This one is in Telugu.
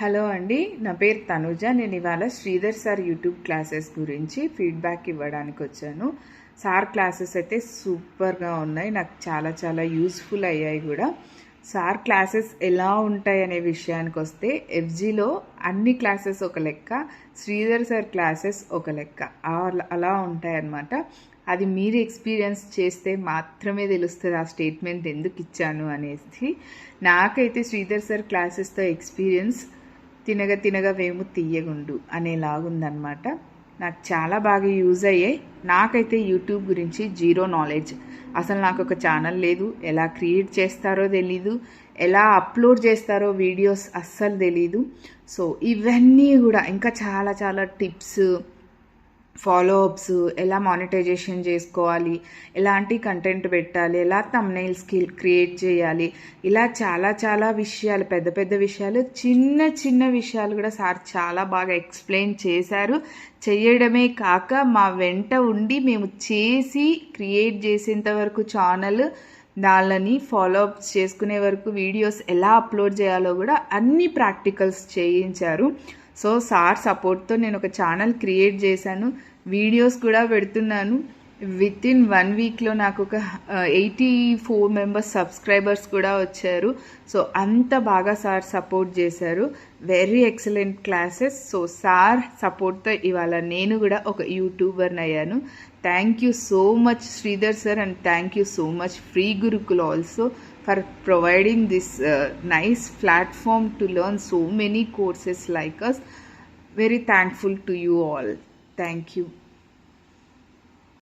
హలో అండి నా పేరు తనుజ. నేను ఇవాళ శ్రీధర్ సార్ యూట్యూబ్ క్లాసెస్ గురించి ఫీడ్బ్యాక్ ఇవ్వడానికి వచ్చాను. సార్ క్లాసెస్ అయితే సూపర్గా ఉన్నాయి నాకు చాలా చాలా యూస్ఫుల్ అయ్యాయి కూడా. సార్ క్లాసెస్ ఎలా ఉంటాయి అనే విషయానికి వస్తే ఎఫ్జీలో అన్ని క్లాసెస్ ఒక లెక్క శ్రీధర్ సార్ క్లాసెస్ ఒక లెక్క. అలా ఉంటాయన్నమాట అది మీరు ఎక్స్పీరియన్స్ చేస్తే మాత్రమే తెలుస్తుంది ఆ స్టేట్మెంట్ ఎందుకు ఇచ్చాను అనేసి. నాకైతే శ్రీధర్ సార్ క్లాసెస్తో ఎక్స్పీరియన్స్ తినగ తినగ వేము తీయగుండు అనేలాగుందనమాట నాకు చాలా బాగా యూజ్ అయ్యాయి. నాకైతే యూట్యూబ్ గురించి జీరో నాలెడ్జ్. అసలు నాకు ఒక ఛానల్ లేదు. ఎలా క్రియేట్ చేస్తారో తెలీదు. ఎలా అప్లోడ్ చేస్తారో వీడియోస్ అస్సలు తెలీదు. సో ఇవన్నీ కూడా ఇంకా చాలా చాలా టిప్స్ ఫాలో అప్స్ ఎలా మానిటైజేషన్ చేసుకోవాలి ఎలాంటి కంటెంట్ పెట్టాలి ఎలా తమ్నైల్ స్కిల్ క్రియేట్ చేయాలి ఇలా చాలా చాలా విషయాలు పెద్ద పెద్ద విషయాలు చిన్న చిన్న విషయాలు కూడా సార్ చాలా బాగా ఎక్స్ప్లెయిన్ చేశారు. చేయడమే కాక మా వెంట ఉండి మేము చేసి క్రియేట్ చేసేంత వరకు ఛానల్ దానిని ఫాలో అప్ చేసుకునే వరకు వీడియోస్ ఎలా అప్లోడ్ చేయాలో కూడా అన్ని ప్రాక్టికల్స్ చేయించారు. సో సార్ సపోర్ట్తో నేను ఒక ఛానల్ క్రియేట్ చేశాను. వీడియోస్ కూడా పెడుతున్నాను. విత్ ఇన్ వన్ వీక్లో నాకు ఒక ఎయిటీ ఫోర్ మెంబర్స్ సబ్స్క్రైబర్స్ కూడా వచ్చారు. సో అంత బాగా సార్ సపోర్ట్ చేశారు. Very excellent classes so sir సపోర్ట్తో ఇవాళ నేను కూడా ఒక యూట్యూబర్ని అయ్యాను. Thank you so much Sridhar sir and thank you so much free Gurukul also for providing this nice platform to learn so many courses like us very thankful to you all thank you.